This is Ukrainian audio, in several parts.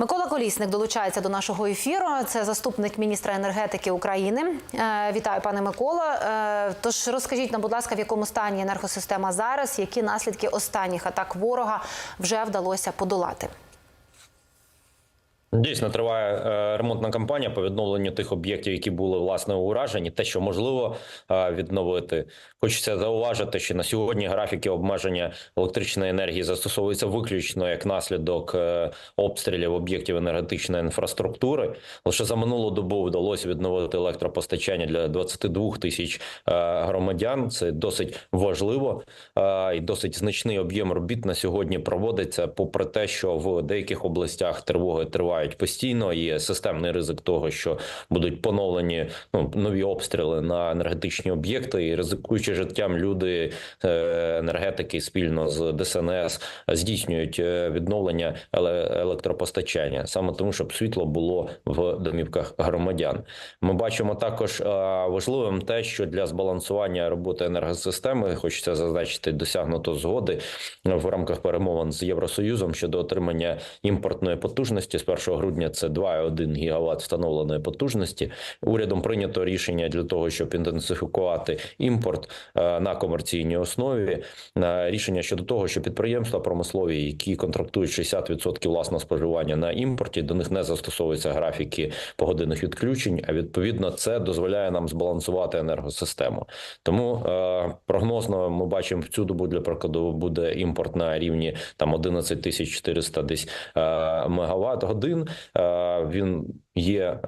Микола Колісник долучається до нашого ефіру. Це заступник міністра енергетики України. Е, Вітаю, пане Микола. Е, Тож розкажіть нам, будь ласка, в якому стані енергосистема зараз, які наслідки останніх атак ворога вже вдалося подолати. Дійсно триває е, ремонтна кампанія по відновленню тих об'єктів, які були власне уражені. Те, що можливо е, відновити, хочеться зауважити, що на сьогодні графіки обмеження електричної енергії застосовуються виключно як наслідок е, обстрілів об'єктів енергетичної інфраструктури. Лише за минулу добу вдалося відновити електропостачання для 22 тисяч громадян. Це досить важливо і досить значний об'єм робіт на сьогодні проводиться, попри те, що в деяких областях тривоги тривають постійно. Є системний ризик того, що будуть поновлені ну нові обстріли на енергетичні об'єкти, і ризикуючи життям, люди е, енергетики спільно з ДСНС здійснюють е, відновлення електропостачання саме тому, щоб світло було в домівках громадян. Ми бачимо також е, важливим те, що для збалансування роботи енергосистеми хочеться зазначити досягнуто згоди в рамках перемовин з Євросоюзом щодо отримання імпортної потужності з 1 грудня. Це 2,1 гігават встановленої потужності. Урядом прийнято рішення для того, щоб інтенсифікувати імпорт е, на комерційній основі. Е, Рішення щодо того, що підприємства промислові, які контрактують 60% власного споживання на імпорті, до них не застосовуються графіки погодинних відключень. А відповідно, це дозволяє нам збалансувати енергосистему. Тому е, прогнозно ми бачимо в цю добу для прикладу буде імпорт на рівні там 11 тисяч 400 десь мегаватт годин. Е, він є.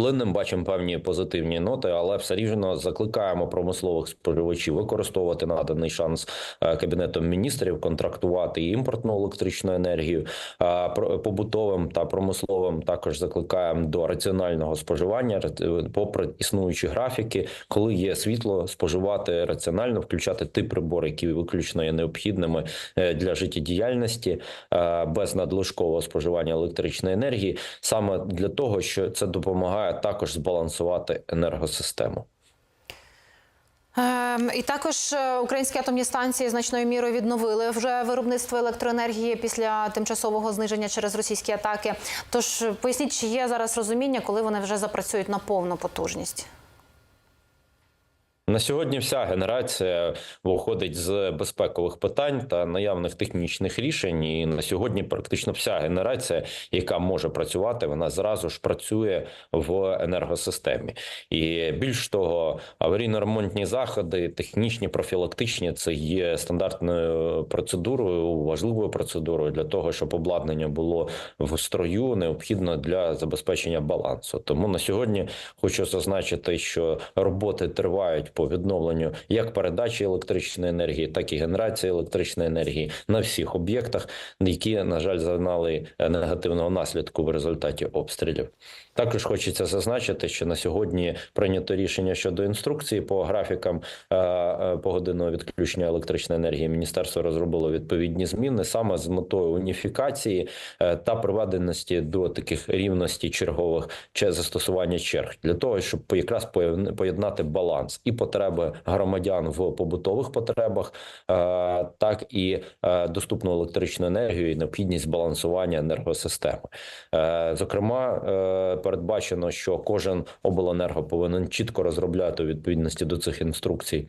Е, Плинним бачимо певні позитивні ноти, але все рівно закликаємо промислових споживачів використовувати наданий шанс е, кабінетом міністрів, контрактувати імпортну електричну енергію. Про- побутовим та промисловим також закликаємо до раціонального споживання, ра- попри існуючі графіки, коли є світло, споживати раціонально, включати ті прибори, які виключно є необхідними е, для життєдіяльності, е, без надлишкового споживання електричної енергії, саме для того, що це допомагає також збалансувати енергосистему. Ем, І також е, українські атомні станції значною мірою відновили вже виробництво електроенергії після тимчасового зниження через російські атаки. Тож поясніть, чи є зараз розуміння, коли вони вже запрацюють на повну потужність? На сьогодні вся генерація виходить з безпекових питань та наявних технічних рішень. І на сьогодні практично вся генерація, яка може працювати, вона зразу ж працює в енергосистемі. І більш того, аварійно-ремонтні заходи, технічні, профілактичні, це є стандартною процедурою, важливою процедурою для того, щоб обладнання було в строю, необхідно для забезпечення балансу. Тому на сьогодні хочу зазначити, що роботи тривають по відновленню як передачі електричної енергії, так і генерації електричної енергії на всіх об'єктах, які на жаль зазнали е, негативного наслідку в результаті обстрілів. Також хочеться зазначити, що на сьогодні прийнято рішення щодо інструкції по графікам е, е, погодинного відключення електричної енергії. Міністерство розробило відповідні зміни саме з метою уніфікації та приведеності до таких рівності чергових чи застосування черг для того, щоб якраз поєднати баланс і потреби громадян в побутових потребах, е, так і е, доступну електричну енергію і необхідність збалансування енергосистеми. Е, Зокрема, передбачено, що кожен обленерго повинен чітко розробляти у відповідності до цих інструкцій.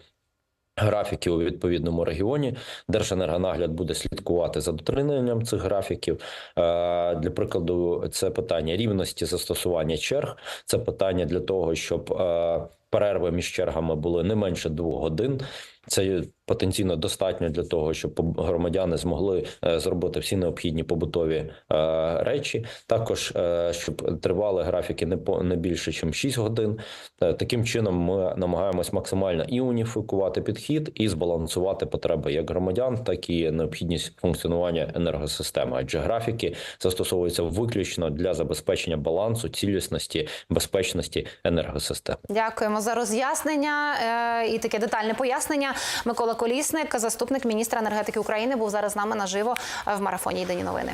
Графіки у відповідному регіоні Держенергонагляд буде слідкувати за дотриманням цих графіків. Для прикладу, це питання рівності застосування черг. Це питання для того, щоб перерви між чергами були не менше двох годин. Це потенційно достатньо для того, щоб громадяни змогли е, зробити всі необхідні побутові е, речі. Також е, щоб тривали графіки не по не більше, ніж 6 годин. Таким чином ми намагаємось максимально і уніфікувати підхід, і збалансувати потреби як громадян, так і необхідність функціонування енергосистеми. Адже графіки застосовуються виключно для забезпечення балансу, цілісності, безпечності енергосистеми. Дякуємо за роз'яснення і таке детальне пояснення. Микола Колісник, заступник міністра енергетики України, був зараз з нами наживо в марафоні Єдині новини.